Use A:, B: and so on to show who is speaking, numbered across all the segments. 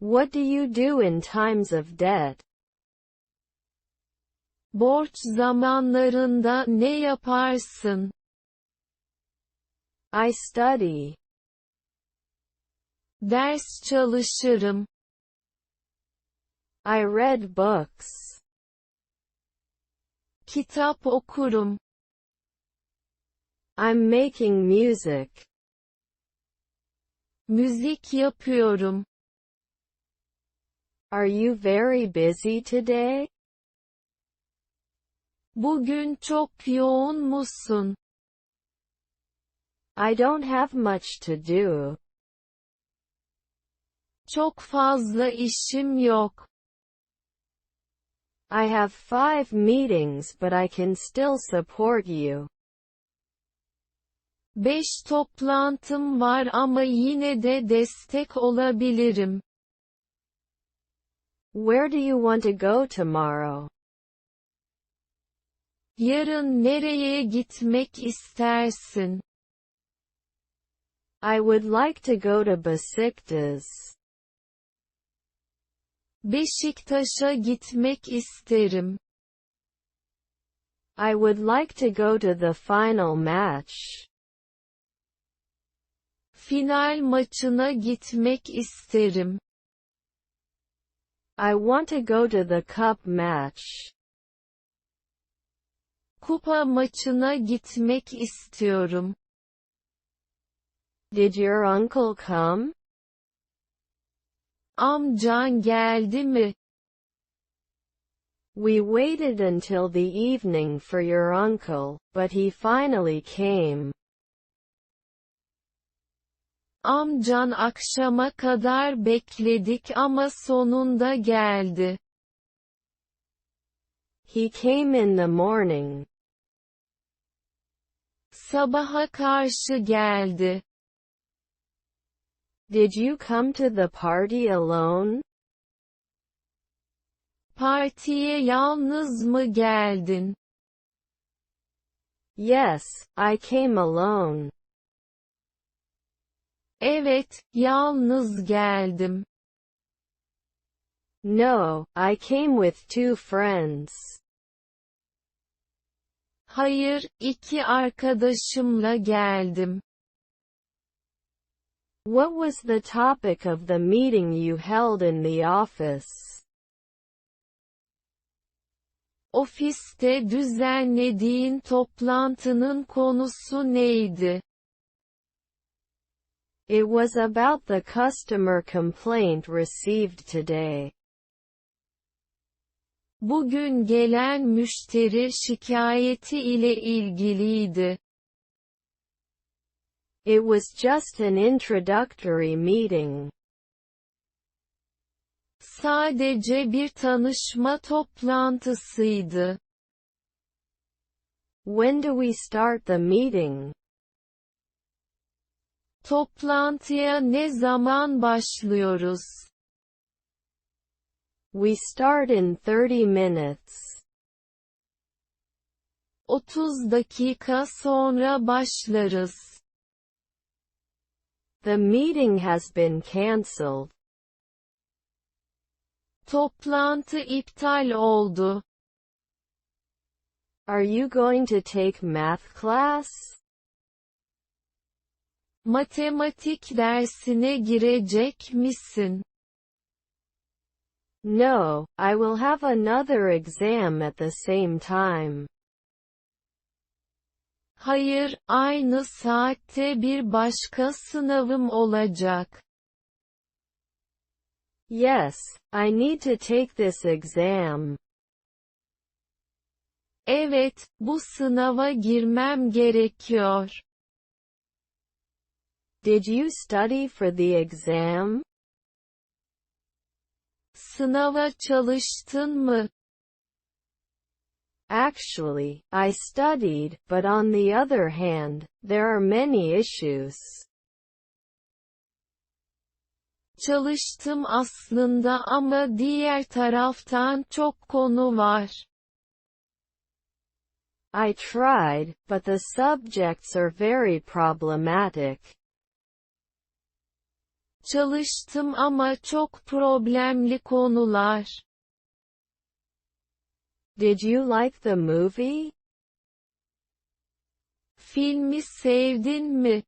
A: What do you do in times of debt?
B: Borç zamanlarında ne yaparsın?
A: I study.
B: Ders çalışırım.
A: I read books.
B: Kitap okurum.
A: I'm making music.
B: Müzik yapıyorum.
A: Are you very busy today?
B: Bugün çok yoğun musun?
A: I don't have much to do.
B: Çok fazla işim yok.
A: I have five meetings but I can still support you.
B: Beş toplantım var ama yine de destek olabilirim.
A: Where do you want to go tomorrow?
B: Yarın nereye gitmek istersin?
A: I would like to go to Besiktas.
B: Beşiktaş'a gitmek isterim.
A: I would like to go to the final match.
B: Final maçına gitmek isterim.
A: I want to go to the cup match.
B: Kupa maçına gitmek istiyorum.
A: Did your uncle come?
B: Amcan geldi mi?
A: We waited until the evening for your uncle, but he finally came.
B: Amcan akşama kadar bekledik ama sonunda geldi.
A: He came in the morning.
B: Sabaha karşı geldi.
A: Did you come to the party alone?
B: Partiye yalnız mı geldin?
A: Yes, I came alone.
B: Evet, yalnız geldim.
A: No, I came with two friends.
B: Hayır, iki arkadaşımla geldim.
A: What was the topic of the meeting you held in the office?
B: Ofiste düzenlediğin toplantının konusu neydi?
A: It was about the customer complaint received today.
B: Bugün gelen müşteri şikayeti ile ilgiliydi.
A: It was just an introductory meeting.
B: Sadece bir tanışma toplantısıydı.
A: When do we start the meeting?
B: Toplantıya ne zaman başlıyoruz?
A: We start in 30 minutes.
B: 30 dakika sonra başlarız.
A: The meeting has been cancelled.
B: Toplantı iptal oldu.
A: Are you going to take math class?
B: Matematik dersine girecek misin?
A: No, I will have another exam at the same time.
B: Hayır, aynı saatte bir başka sınavım olacak.
A: Yes, I need to take this exam.
B: Evet, bu sınava girmem gerekiyor.
A: Did you study for the exam?
B: Sınava çalıştın mı?
A: Actually, I studied, but on the other hand, there are many issues.
B: Çalıştım aslında ama diğer taraftan çok konu var.
A: I tried, but the subjects are very problematic.
B: Çalıştım ama çok problemli konular.
A: Did you like the movie?
B: Filmi sevdin mi?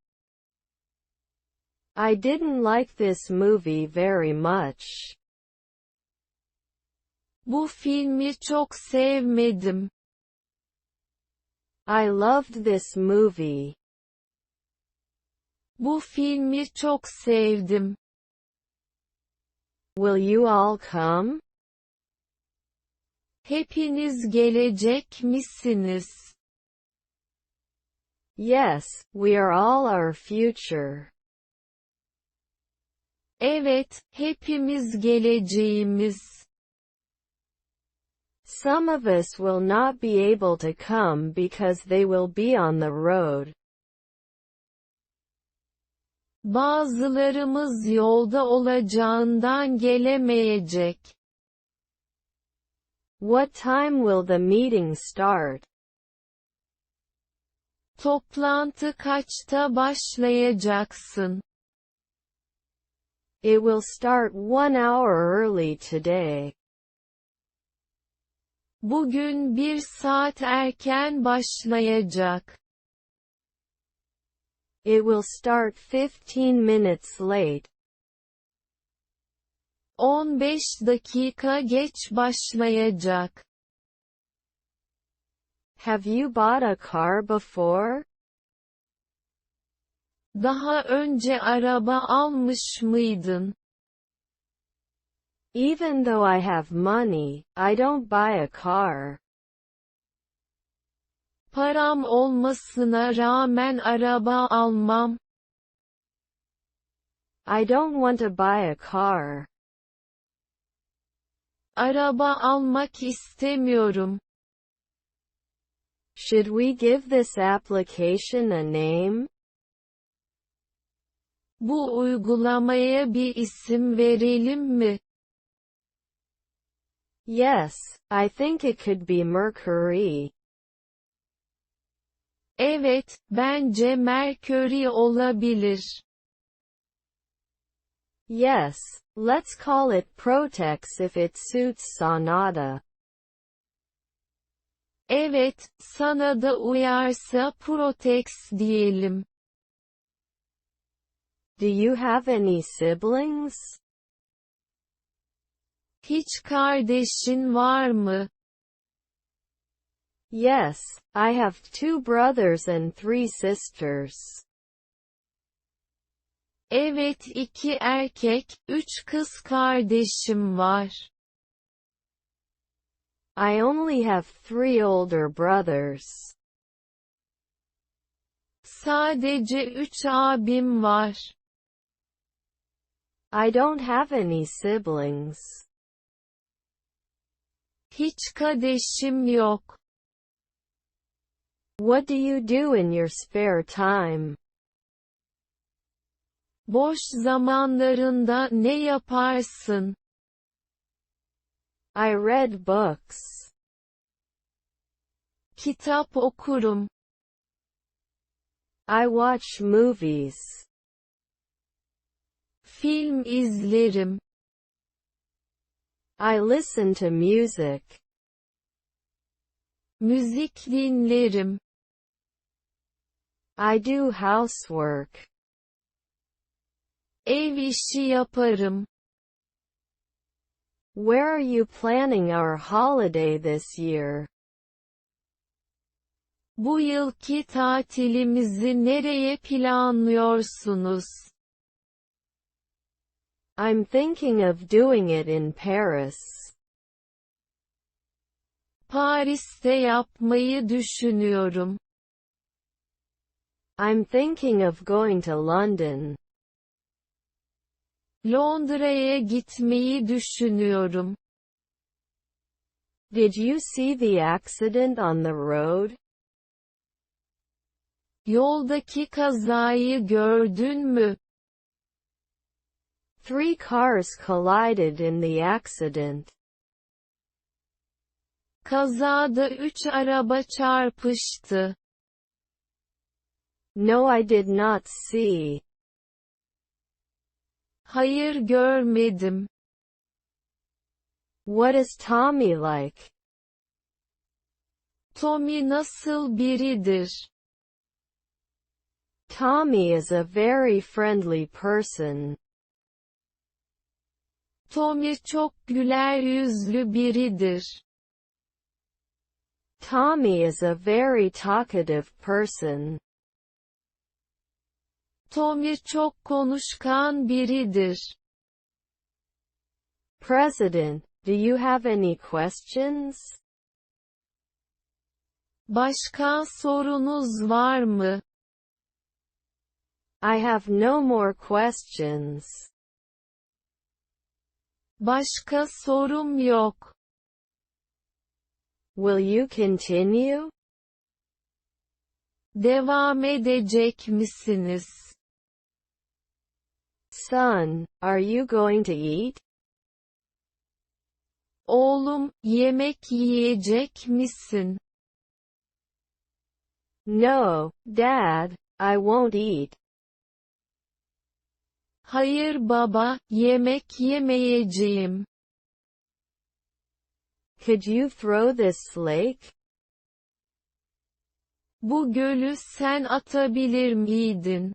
A: I didn't like this movie very much.
B: Bu filmi çok sevmedim.
A: I loved this movie.
B: Bu filmi çok sevdim.
A: Will you all come?
B: Hepiniz gelecek misiniz?
A: Yes, we are all our future.
B: Evet, hepimiz geleceğimiz.
A: Some of us will not be able to come because they will be on the road.
B: Bazılarımız yolda olacağından gelemeyecek.
A: What time will the meeting start?
B: Toplantı kaçta başlayacaksın?
A: It will start one hour early today.
B: Bugün bir saat erken başlayacak.
A: It will start 15 minutes late.
B: 15 dakika geç başlayacak.
A: Have you bought a car before?
B: Daha önce araba almış mıydın?
A: Even though I have money, I don't buy a car.
B: Param olmasına rağmen araba almam.
A: I don't want to buy a car.
B: Araba almak istemiyorum.
A: Should we give this application a name?
B: Bu uygulamaya bir isim verelim mi?
A: Yes, I think it could be Mercury.
B: Evet, bence Mercury olabilir.
A: Yes, let's call it Protex if it suits Sonata.
B: Evet, sana da uyarsa Protex diyelim.
A: Do you have any siblings?
B: Hiç kardeşin var mı?
A: Yes, I have two brothers and three sisters.
B: Evet iki erkek, üç kız kardeşim var.
A: I only have three older brothers.
B: Sadece üç abim var.
A: I don't have any siblings.
B: Hiç kardeşim yok.
A: What do you do in your spare time?
B: Boş zamanlarında ne yaparsın?
A: I read books.
B: Kitap okurum.
A: I watch movies.
B: Film izlerim.
A: I listen to music.
B: Müzik dinlerim.
A: I do housework.
B: Ev işi yaparım.
A: Where are you planning our holiday this year?
B: Bu yılki tatilimizi nereye planlıyorsunuz?
A: I'm thinking of doing it in Paris.
B: Paris'te yapmayı düşünüyorum.
A: I'm thinking of going to London.
B: Londra'ya gitmeyi düşünüyorum.
A: Did you see the accident on the road?
B: Yoldaki kazayı gördün mü?
A: Three cars collided in the accident.
B: Kazada üç araba çarpıştı.
A: No I did not see.
B: Hayır görmedim.
A: What is Tommy like?
B: Tommy nasıl biridir?
A: Tommy is a very friendly person.
B: Tommy çok güler yüzlü biridir.
A: Tommy is a very talkative person.
B: Tommy çok konuşkan biridir.
A: President, do you have any questions?
B: Başka sorunuz var mı?
A: I have no more questions.
B: Başka sorum yok.
A: Will you continue?
B: Devam edecek misiniz?
A: Son, are you going to eat?
B: Oğlum, yemek yiyecek misin?
A: No, Dad, I won't eat.
B: Hayır baba, yemek yemeyeceğim.
A: Could you throw this lake?
B: Bu gölü sen atabilir miydin?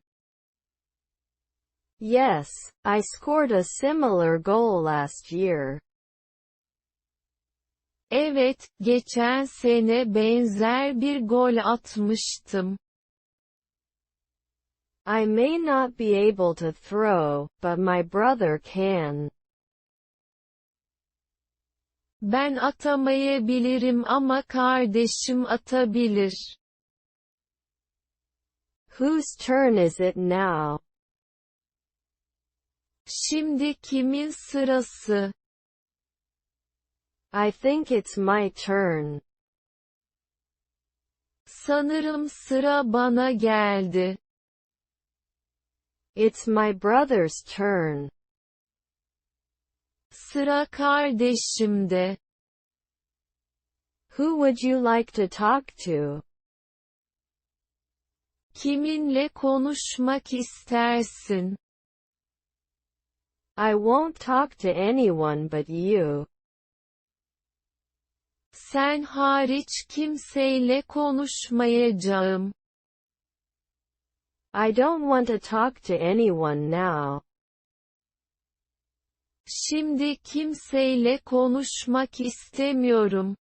A: Yes, I scored a similar goal last year.
B: Evet, geçen sene benzer bir gol atmıştım.
A: I may not be able to throw, but my brother can.
B: Ben atamayabilirim ama kardeşim atabilir.
A: Whose turn is it now?
B: Şimdi kimin sırası?
A: I think it's my turn.
B: Sanırım sıra bana geldi.
A: It's my brother's turn.
B: Sıra kardeşimde.
A: Who would you like to talk to?
B: Kiminle konuşmak istersin?
A: I won't talk to anyone but you.
B: Sen hariç kimseyle konuşmayacağım.
A: I don't want to talk to anyone now.
B: Şimdi kimseyle konuşmak istemiyorum.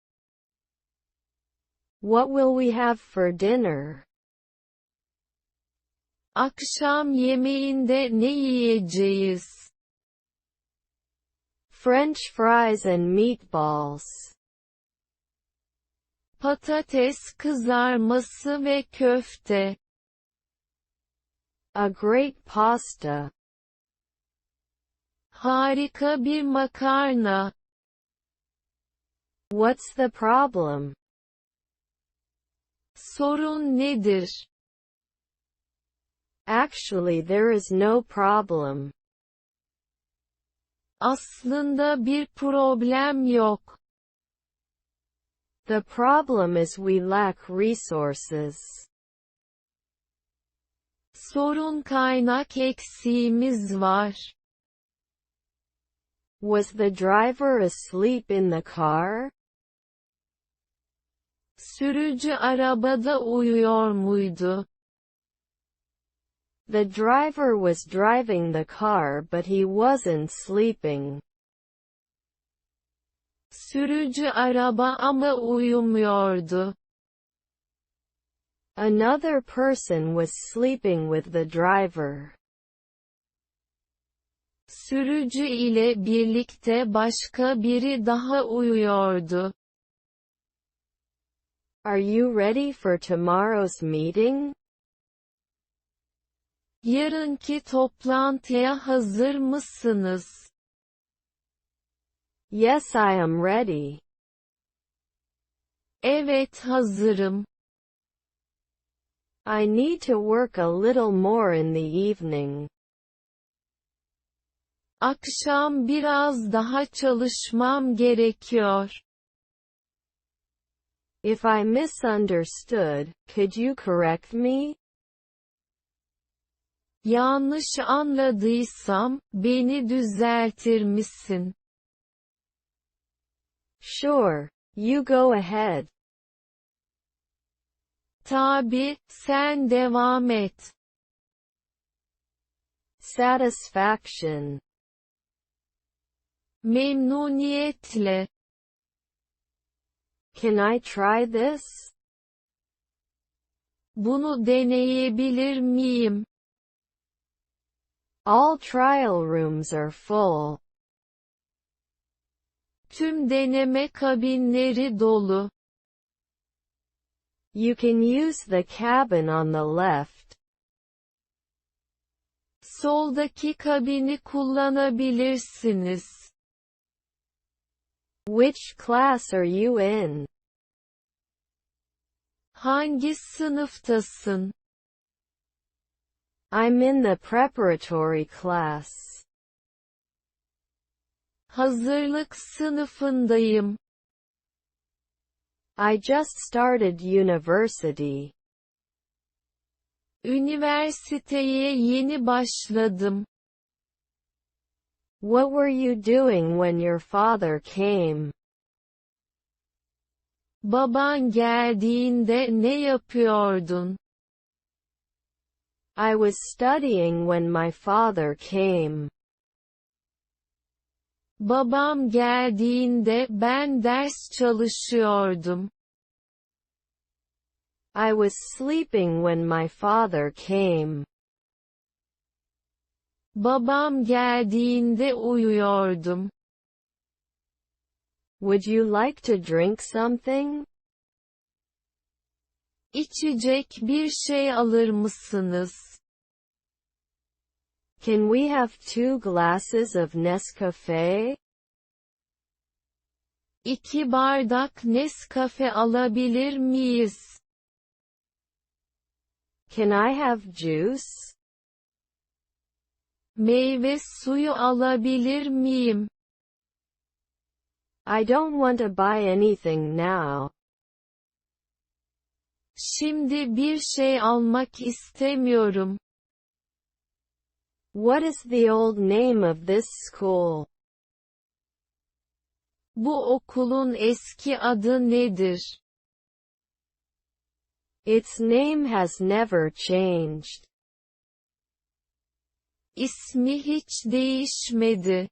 A: What will we have for dinner?
B: Akşam yemeğinde ne yiyeceğiz?
A: French fries and meatballs.
B: Patates kızarması ve köfte.
A: A great pasta.
B: Harika bir makarna.
A: What's the problem?
B: Sorun nedir?
A: Actually there is no problem.
B: Aslında bir problem yok.
A: The problem is we lack resources.
B: Sorun kaynak eksiğimiz var.
A: Was the driver asleep in the car?
B: Sürücü arabada uyuyor muydu?
A: The driver was driving the car but he wasn't sleeping.
B: Sürücü araba ama uyumuyordu.
A: Another person was sleeping with the driver.
B: Sürücü ile birlikte başka biri daha uyuyordu.
A: Are you ready for tomorrow's meeting?
B: Yarınki toplantıya hazır mısınız?
A: Yes I am ready.
B: Evet hazırım.
A: I need to work a little more in the evening.
B: Akşam biraz daha çalışmam gerekiyor.
A: If I misunderstood, could you correct me?
B: Yanlış anladıysam, beni düzeltir misin?
A: Sure. You go ahead.
B: Tabi, sen devam et.
A: Satisfaction.
B: Memnuniyetle.
A: Can I try this?
B: Bunu deneyebilir miyim?
A: All trial rooms are full.
B: Tüm deneme kabinleri dolu.
A: You can use the cabin on the left.
B: Soldaki kabini kullanabilirsiniz.
A: Which class are you in?
B: Hangi sınıftasın?
A: I'm in the preparatory class.
B: Hazırlık sınıfındayım.
A: I just started university.
B: Üniversiteye yeni başladım.
A: What were you doing when your father came?
B: Baban geldiğinde ne yapıyordun?
A: I was studying when my father came.
B: Babam geldiğinde ben ders çalışıyordum.
A: I was sleeping when my father came.
B: Babam geldiğinde uyuyordum.
A: Would you like to drink something?
B: İçecek bir şey alır mısınız?
A: Can we have two glasses of Nescafe?
B: İki bardak Nescafe alabilir miyiz?
A: Can I have juice?
B: Meyve suyu alabilir miyim?
A: I don't want to buy anything now.
B: Şimdi bir şey almak istemiyorum.
A: What is the old name of this school?
B: Bu okulun eski adı nedir?
A: Its name has never changed.
B: İsmi hiç değişmedi.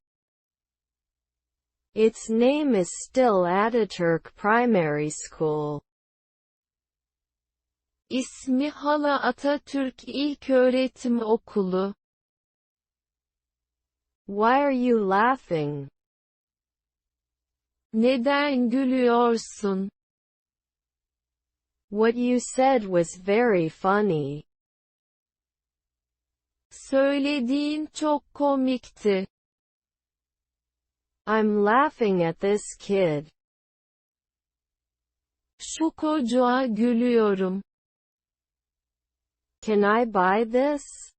A: Its name is still Ataturk Primary School.
B: İsmi hala Atatürk İlköğretim Okulu.
A: Why are you laughing?
B: Neden gülüyorsun?
A: What you said was very funny.
B: Söylediğin çok komikti.
A: I'm laughing at this kid.
B: Şu çocuğa gülüyorum.
A: Can I buy this?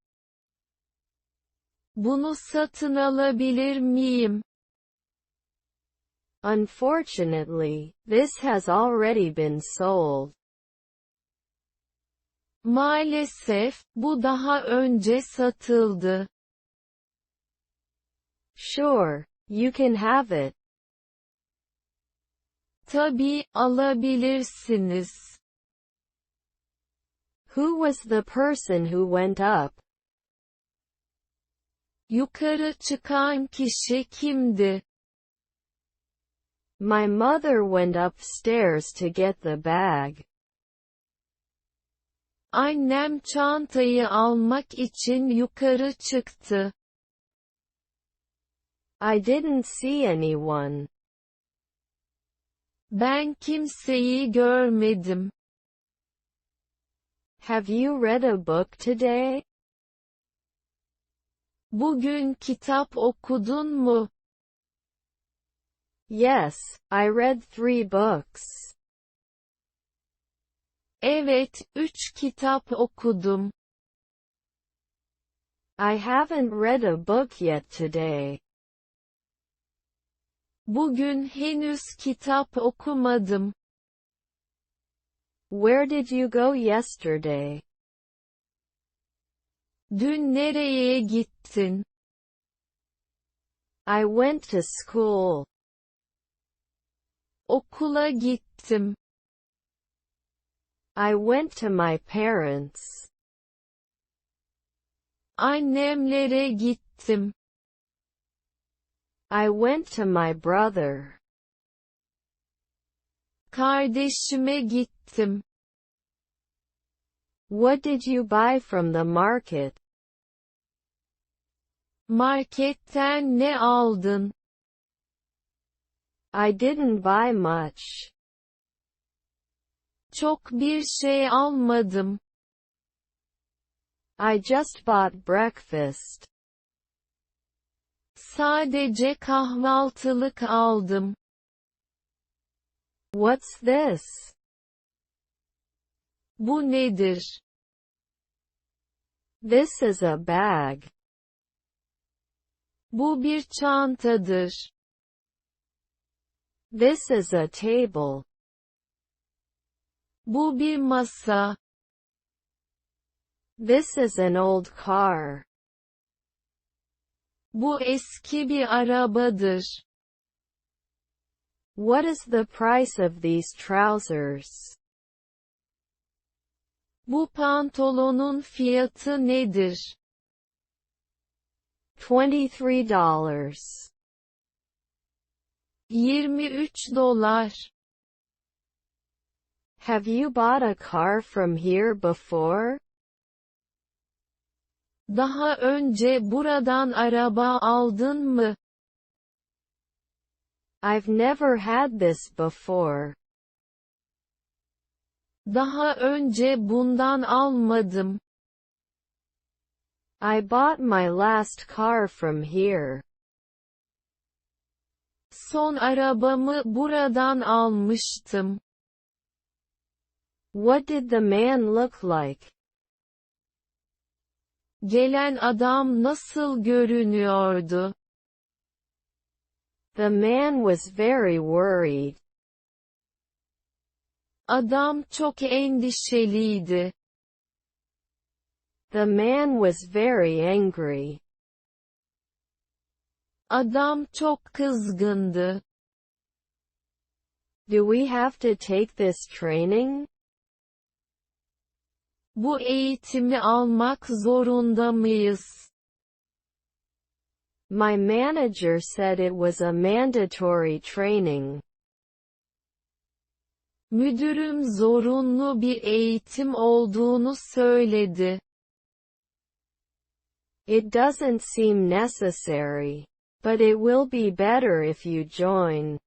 B: Bunu satın alabilir miyim?
A: Unfortunately, this has already been sold.
B: Maalesef, bu daha önce satıldı.
A: Sure, you can have it.
B: Tabii, alabilirsiniz.
A: Who was the person who went up?
B: Yukarı çıkan kişi kimdi?
A: My mother went upstairs to get the bag.
B: Annem çantayı almak için yukarı çıktı.
A: I didn't see anyone.
B: Ben kimseyi görmedim.
A: Have you read a book today?
B: Bugün kitap okudun mu?
A: Yes, I read three books.
B: Evet, üç kitap okudum.
A: I haven't read a book yet today.
B: Bugün henüz kitap okumadım.
A: Where did you go yesterday?
B: Dün nereye gittin?
A: I went to school.
B: Okula gittim.
A: I went to my parents.
B: Annemlere gittim.
A: I went to my brother.
B: Kardeşime gittim.
A: What did you buy from the market?
B: Marketten ne aldın?
A: I didn't buy much.
B: Çok bir şey almadım.
A: I just bought breakfast.
B: Sadece kahvaltılık aldım.
A: What's this?
B: Bu nedir?
A: This is a bag.
B: Bu bir çantadır.
A: This is a table.
B: Bu bir masa.
A: This is an old car.
B: Bu eski bir arabadır.
A: What is the price of these trousers?
B: Bu pantolonun fiyatı nedir?
A: $23.
B: 23 dolar.
A: Have you bought a car from here before?
B: Daha önce buradan araba aldın mı?
A: I've never had this before.
B: Daha önce bundan almadım.
A: I bought my last car from here.
B: Son arabamı buradan almıştım.
A: What did the man look like?
B: Gelen adam nasıl görünüyordu?
A: The man was very worried.
B: Adam çok endişeliydi.
A: The man was very angry.
B: Adam çok kızgındı.
A: Do we have to take this training?
B: Bu eğitimi almak zorunda mıyız?
A: My manager said it was a mandatory training.
B: Müdürüm zorunlu bir eğitim olduğunu söyledi.
A: It doesn't seem necessary. But it will be better if you join.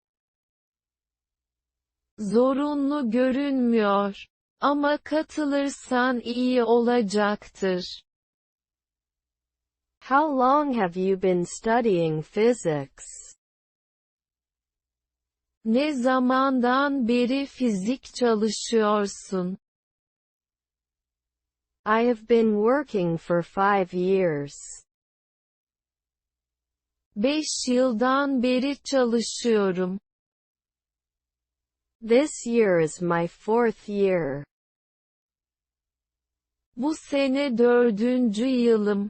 B: Zorunlu görünmüyor. Ama katılırsan iyi olacaktır.
A: How long have you been studying physics?
B: Ne zamandan beri fizik çalışıyorsun?
A: I have been working for five years.
B: Beş yıldan beri çalışıyorum.
A: This year is my fourth year.
B: Bu sene dördüncü yılım.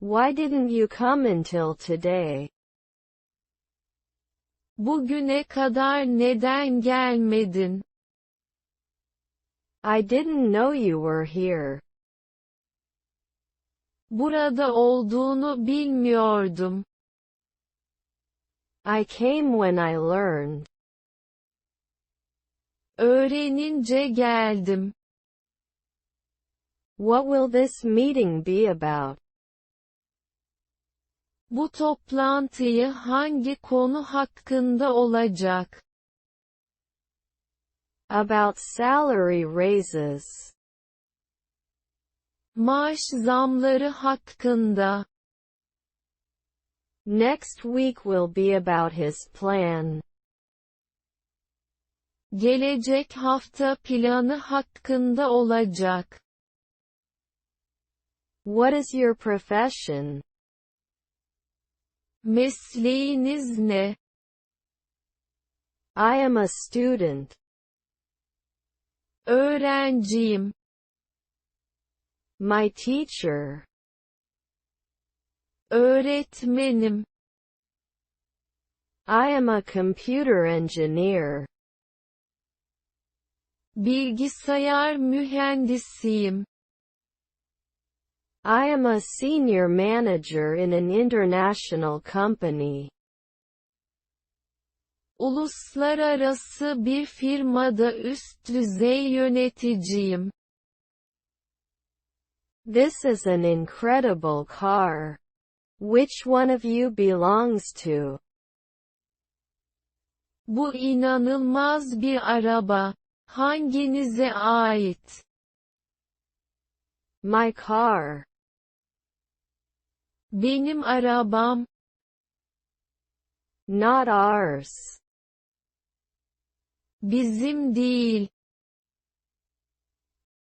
A: Why didn't you come until today?
B: Bugüne kadar neden gelmedin?
A: I didn't know you were here.
B: Burada olduğunu bilmiyordum.
A: I came when I learned.
B: Öğrenince geldim.
A: What will this meeting be about?
B: Bu toplantıyı hangi konu hakkında olacak?
A: About salary raises.
B: Maaş zamları hakkında.
A: Next week will be about his plan.
B: Gelecek hafta planı hakkında olacak.
A: What is your profession?
B: Mesleğiniz ne?
A: I am a student.
B: Öğrenciyim.
A: My teacher.
B: Öğretmenim.
A: I am a computer engineer.
B: Bilgisayar mühendisiyim.
A: I am a senior manager in an international company.
B: Uluslararası bir firmada üst düzey yöneticiyim.
A: This is an incredible car. Which one of you belongs to?
B: Bu inanılmaz bir araba. Hanginize ait?
A: My car.
B: Benim arabam.
A: Not ours.
B: Bizim değil.